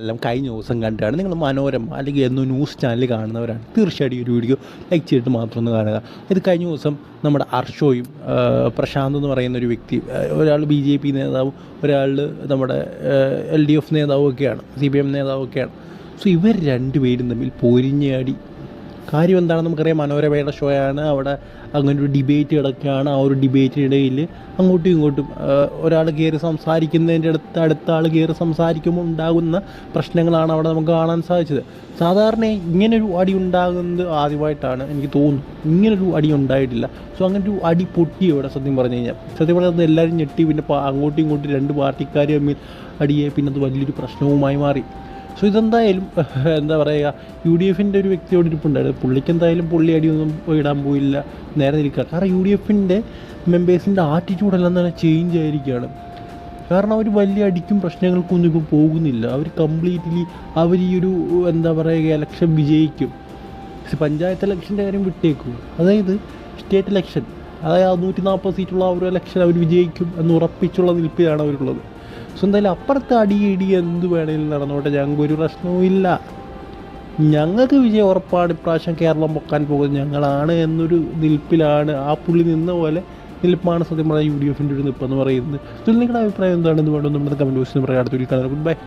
എല്ലാം കഴിഞ്ഞ ദിവസം കണ്ടാണ്. നിങ്ങൾ മനോരമ അല്ലെങ്കിൽ എന്നോ ന്യൂസ് ചാനൽ കാണുന്നവരാണ്. തീർച്ചയായിട്ടും ഒരു വീഡിയോ ലൈക്ക് ചെയ്തിട്ട് മാത്രം ഒന്ന് കാണുക. ഇത് കഴിഞ്ഞ ദിവസം നമ്മുടെ അർഷോയും പ്രശാന്ത് എന്ന് പറയുന്ന ഒരു വ്യക്തി ഒരാൾ ബി ജെ പി നേതാവും ഒരാൾ നമ്മുടെ എൽ ഡി എഫ് നേതാവും ഒക്കെയാണ് സി പി എം നേതാവും ഒക്കെയാണ്. സോ ഇവർ രണ്ടുപേരും തമ്മിൽ പൊരിഞ്ഞാടി കാര്യം എന്താണെന്ന് നമുക്കറിയാം. മനോരമയുടെ ഷോ ആണ്. അവിടെ അങ്ങനെ ഒരു ഡിബേറ്റ് കിടക്കുകയാണ്. ആ ഒരു ഡിബേറ്റിനിടയിൽ അങ്ങോട്ടും ഇങ്ങോട്ടും ഒരാൾ കയറി സംസാരിക്കുന്നതിന്റെ അടുത്ത് അടുത്ത ആൾ കയറി സംസാരിക്കുമ്പോൾ ഉണ്ടാകുന്ന പ്രശ്നങ്ങളാണ് അവിടെ നമുക്ക് കാണാൻ സാധിച്ചത്. സാധാരണ ഇങ്ങനൊരു അടി ഉണ്ടാകുന്നത് ആദ്യമായിട്ടാണ് എനിക്ക് തോന്നുന്നു ഇങ്ങനൊരു അടി ഉണ്ടായിട്ടില്ല. സോ അങ്ങനെ ഒരു അടി പൊട്ടി ഇവിടെ സത്യം പറഞ്ഞു കഴിഞ്ഞാൽ. സത്യം പറഞ്ഞാൽ എല്ലാവരും ഞെട്ടി. പിന്നെ അങ്ങോട്ടും ഇങ്ങോട്ടും രണ്ട് പാർട്ടിക്കാർ തമ്മിൽ അടിയെ പിന്നെ അത് വലിയൊരു പ്രശ്നവുമായി മാറി. സോ ഇതെന്തായാലും എന്താ പറയുക യു ഡി എഫിന്റെ ഒരു വ്യക്തിയോട് ഇരിപ്പുണ്ടായിരുന്നു. പുള്ളിക്ക് എന്തായാലും പുള്ളി അടിയൊന്നും ഇടാൻ പോയില്ല നേരെ നിൽക്കുക. കാരണം യു ഡി എഫിന്റെ മെമ്പേഴ്സിന്റെ ആറ്റിറ്റ്യൂഡെല്ലാം തന്നെ ചേഞ്ച് ആയിരിക്കുകയാണ്. കാരണം അവർ വലിയ അടിക്കും പ്രശ്നങ്ങൾക്കൊന്നും ഇപ്പോൾ പോകുന്നില്ല. അവർ കംപ്ലീറ്റ്ലി അവർ ഈ ഒരു എന്താ പറയുക ഇലക്ഷൻ വിജയിക്കും. പഞ്ചായത്ത് ഇലക്ഷന്റെ കാര്യം വിട്ടേക്കും. അതായത് സ്റ്റേറ്റ് ഇലക്ഷൻ അതായത് നൂറ്റി നാൽപ്പത് സീറ്റുള്ള ആ ഒരു ഇലക്ഷൻ അവർ വിജയിക്കും എന്ന് ഉറപ്പിച്ചുള്ള നിൽപ്പിലാണ് അവരുള്ളത്. സോ എന്തായാലും അപ്പുറത്ത് അടി ഇടി എന്ത് വേണേലും നടന്നോട്ടെ. ഞങ്ങൾക്ക് ഒരു പ്രശ്നവും ഇല്ല. ഞങ്ങൾക്ക് വിജയം ഉറപ്പാണ് ഇപ്രാവശ്യം കേരളം പൊക്കാൻ പോകുന്നത്. ഞങ്ങളാണ് എന്നൊരു നിൽപ്പിലാണ്. ആ പുള്ളി നിന്ന പോലെ നിൽപ്പാണ് സത്യം പറഞ്ഞാൽ യു ഡി എഫിന്റെ ഒരു നിൽപ്പെന്ന് പറയുന്നത്. നിങ്ങളുടെ അഭിപ്രായം എന്താണെന്ന് വേണമെന്ന് നമ്മുടെ കമന്റ് ബോക്സിൽ പറയാം. അടുത്തൊരു കാണാം. Good bye.